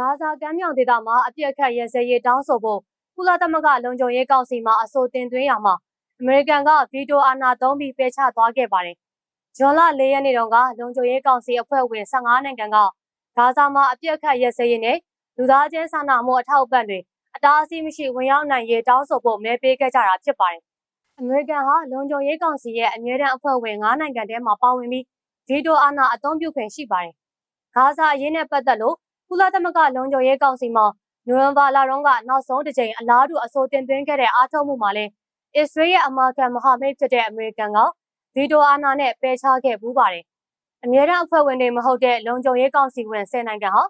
ဂါဇာကမ်းမြောင်ဒေသမှာအပြစ်အခတ်ရဲစဲရေးတောင်းဆိုဖို့ကုလသမဂ္ဂလုံခြုံရေးကောင်စီမှအဆိုတင်သွင်းရမှာအမေရိကန်ကဗီတိုအာဏာသုံးပြီးပယ်ချသွားခဲ့ပါတယ်။ဂျွန်လ၄ရက်နေ့တုန်းကလုံခြုံရေးကောင်စီအဖွဲ့ဝင်15နိုင်ငံကဂါဇာမှာအပြစ်အခတ်ရဲစဲရေးနဲ့လူသားချင်းစာနာမှုအထောက်အပံ့တွေအတားအဆီးမရှိဝင်ရောက်နိုင်ရေးတောင်းဆိုဖို့မဲပေးခဲ့ကြတာဖြစ်ပါတယ်။အမေရိကန်ဟာလုံခြုံရေးကောင်စီရဲ့အမြဲတမ်းအဖွဲ့ဝင်9နိုင်ငံထဲမှာပါဝင်ပြီးဗီတိုအာဏာအသုံးပြုခွင့်ရှိပါတယ်။ဂါဇာအရေးနဲ့ပတ်သက်လို့ ကုလသမဂ္ဂလုံခြုံရေးကောင်စီမှာနိုဝင်ဘာလတုန်းကနောက်ဆုံးတစ်ကြိမ်အလားတူအဆိုတင်သွင်းခဲ့တဲ့အားထုတ်မှုမှာလည်းအစ္စရေးရဲ့အမာခံမဟာမိတ်ဖြစ်တဲ့အမေရိကန်ကဗီတိုအာဏာနဲ့ပယ်ချခဲ့ပူးပါတယ်။အမြဲတမ်းအဖွဲ့ဝင်တွေမဟုတ်တဲ့လုံခြုံရေးကောင်စီဝင်10နိုင်ငံဟာ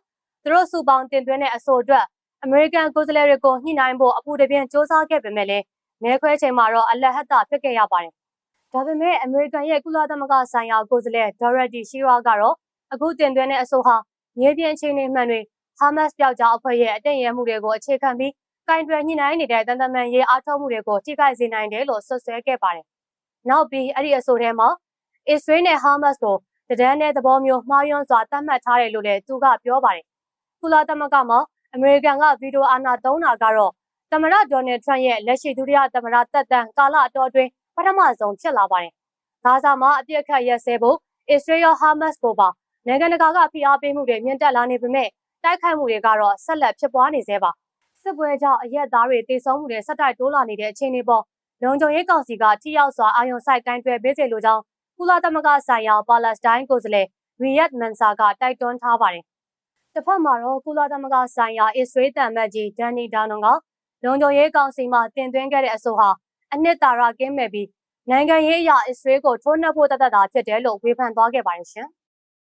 သူတို့စုပေါင်းတင်သွင်းတဲ့အဆိုအတွက်အမေရိကန်ကိုယ်စားလှယ်တွေကိုညှိနှိုင်းဖို့အပူတပြင်းစ조사ခဲ့ပေမဲ့လည်းမဲခွဲချိန်မှာတော့အလတ်ဟတ်တာဖြစ်ခဲ့ရပါတယ်။ဒါပေမဲ့အမေရိကန်ရဲ့ကုလသမဂ္ဂဆိုင်ရာကိုယ်စားလှယ်ဒေါ်ရက်တီရှီရာကတော့အခုတင်သွင်းတဲ့အဆိုဟာ မြေပြင်အခြေအနေမှန်တွေဟာမတ်စ်ပြောက်ကြားအဖွဲ့ရဲ့အတင့်ရဲမှုတွေကိုအခြေခံပြီးကင်တွယ်ညှိနှိုင်းနေတဲ့တန်တမန်ရေးအားထုတ်မှုတွေကိုထိခိုက်စေနိုင်တယ်လို့ဆွဆွဲခဲ့ပါတယ်။နောက်ပြီးအဲ့ဒီအဆိုထဲမှာအစ္စရေးနဲ့ဟာမတ်စ်ကိုတဒန်းတဲ့သဘောမျိုးမှားယွင်းစွာသတ်မှတ်ထားတယ်လို့လည်းသူကပြောပါတယ်။ကုလသမဂ္ဂမှာအမေရိကန်ကဗီဒီယိုအာဏာသုံးတာကတော့သမ္မတဒေါ်နယ်ထရန့်ရဲ့လက်ရှိဒုတိယသမ္မတတက်တန်ကာလအတော်အတွင်းပထမဆုံးဖြစ်လာပါတယ်။ဂါဇာမှာအပြစ်ခတ်ရက်စဲဖို့အစ္စရေးရောဟာမတ်စ်ကိုပါ နိုင်ငံတကာကဖိအားပေးမှုတွေမြင့်တက်လာနေပေမဲ့တိုက်ခိုက်မှုတွေကတော့ဆက်လက်ဖြစ်ပွားနေသေးပါစစ်ပွဲကြောင့်အရက်သားတွေတေဆုံးမှုတွေဆက်တိုက်တိုးလာနေတဲ့အခြေအနေပေါ်လုံခြုံရေးကောင်စီကထိရောက်စွာအာရုံစိုက်ကိုင်းတွယ်ပေးစေလိုကြောင်းကုလသမဂ္ဂဆိုင်ရာပါလက်စတိုင်းကိုယ်စားလှယ်ရီယက်မန်ဆာကတိုက်တွန်းထားပါတယ်တစ်ဖက်မှာတော့ကုလသမဂ္ဂဆိုင်ရာအစ္စရေးတန်မတ်ကြီးဒန်နီဒါနွန်ကလုံခြုံရေးကောင်စီမှတင်သွင်းခဲ့တဲ့အဆိုဟာအနှစ်သာရကင်းမဲ့ပြီးနိုင်ငံရေးအရာအစ္စရေးကိုထိုးနှက်ဖို့တတ်တတ်တာဖြစ်တယ်လို့ဝေဖန်သွားခဲ့ပါတယ်ရှင်။